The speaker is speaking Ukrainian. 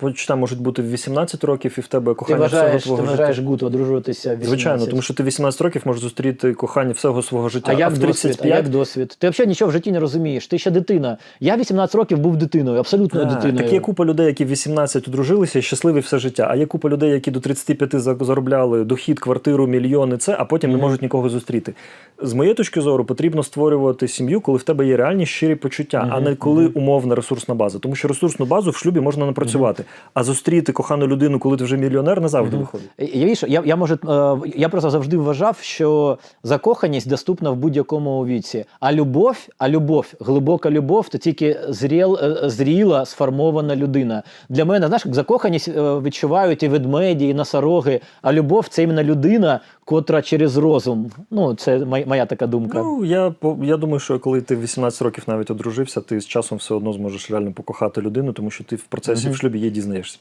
почуття можуть бути в 18 років, і в тебе Ти кохання вважаєш, всього ти вважаєш життя. гуд одружуватися в 18? Звичайно, тому що ти 18 років можеш зустріти кохання всього свого життя. А як в досвід? А як досвід? Ти взагалі нічого в житті не розумієш. Ти ще дитина. Я 18 років був дитиною, абсолютною Так, дитиною. Так є купа людей, які в 18 одружилися і щасливі все життя. А є купа людей, які до 35 за- заробляли дохід, квартиру, мільйони, це, а потім не можуть нікого зустріти. З моєї точки зору, потрібно створювати сім'ю, коли в тебе є реальні щирі почуття, а не коли умовна ресурсна база. Тому що ресурсну базу в шлюбі можна напрацювати. А зустріти кохану людину, коли ти вже мільйонер, не завжди виходить. Я, віж, я, я, може, е, я просто завжди вважав, що закоханість доступна в будь-якому віці. А любов, а любов, глибока любов, то тільки зріл, е, зріла, сформована людина. Для мене, знаєш, закоханість е, відчувають і ведмеді, і носороги, а любов це іменно людина, котра через розум. Ну, це моя, така думка. Ну, я, я думаю, що коли ти в 18 років навіть одружився, ти з часом все одно зможеш реально покохати людину, тому що ти в процесі в шлюбі її дізнаєшся.